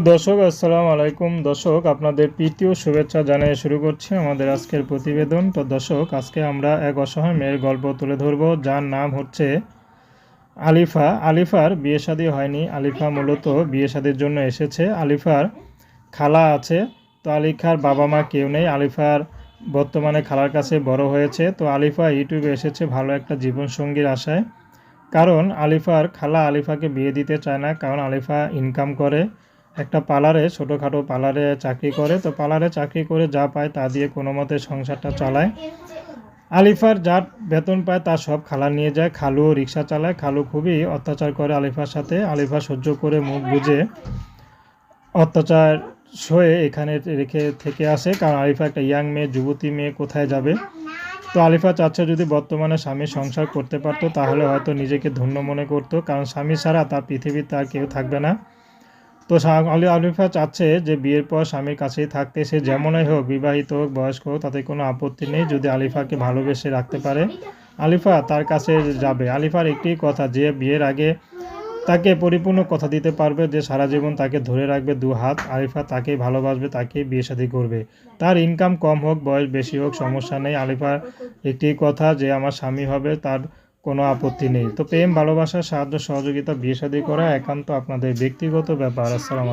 দর্শক, আসসালামু আলাইকুম। দর্শক, আপনাদের প্রীতি ও শুভেচ্ছা জানিয়ে শুরু করছি আমাদের আজকের প্রতিবেদন। তো দর্শক, আজকে আমরা এক অসহায় মেয়ের গল্প তুলে ধরব, যার নাম হচ্ছে আলিফা। আলিফার বিয়ে শাদী হয়নি। আলিফা মূলত বিয়ে শাদীর জন্য এসেছে। আলিফার খালা আছে। তো আলিফার বাবা মা কেউ নেই। আলিফার বর্তমানে খালার কাছে বড় হয়েছে। তো আলিফা ইউটিউবে এসেছে ভালো একটা জীবনসঙ্গীর আশায়। কারণ আলিফার খালা আলিফাকে বিয়ে দিতে চায় না। কারণ আলিফা ইনকাম করে। একটা পার্লারে, ছোটোখাটো পার্লারে চাকরি করে। তো পার্লারে চাকরি করে যা পায় তা দিয়ে কোনো মতে সংসারটা চালায়। আলিফার যা বেতন পায় তা সব খালা নিয়ে যায়। খালু রিক্সা চালায়। খালু খুবই অত্যাচার করে আলিফার সাথে। আলিফা সহ্য করে মুখ বুঝে অত্যাচার সয়ে এখানে রেখে থেকে আসে। কারণ আলিফা একটা ইয়াং মেয়ে, যুবতী মেয়ে, কোথায় যাবে? তো আলিফা চাচ্ছে যদি বর্তমানে স্বামী সংসার করতে পারতো, তাহলে হয়তো নিজেকে ধন্য মনে করতো। কারণ স্বামী ছাড়া তার পৃথিবীতে আর কেউ থাকবে না। তো আলি আলিফা চাচ্ছে যে বিয়ের পর স্বামীর কাছেই থাকতে সে যেমনই হোক, বিবাহিত হোক, বয়স্ক হোক, তাতে কোনো আপত্তি নেই যদি আলিফাকে ভালোবেসে রাখতে পারে। আলিফা তার কাছে যাবে। আলিফার একটি কথা, যে বিয়ের আগে তাকে পরিপূর্ণ কথা দিতে পারবে যে সারা জীবন তাকে ধরে রাখবে দু হাত, আলিফা তাকেই ভালোবাসবে তাকে বিয়ে শাদী করবে। তার ইনকাম কম হোক, বয়স বেশি হোক, সমস্যা নেই। আলিফার একটি কথা যে, আমার স্বামী হবে, তার কোনো আপত্তি নেই। তো প্রেম, ভালোবাসা, সাহায্য, সহযোগিতা, বিয়ে করা একান্ত আপনাদের ব্যক্তিগত ব্যাপার। আসসালাম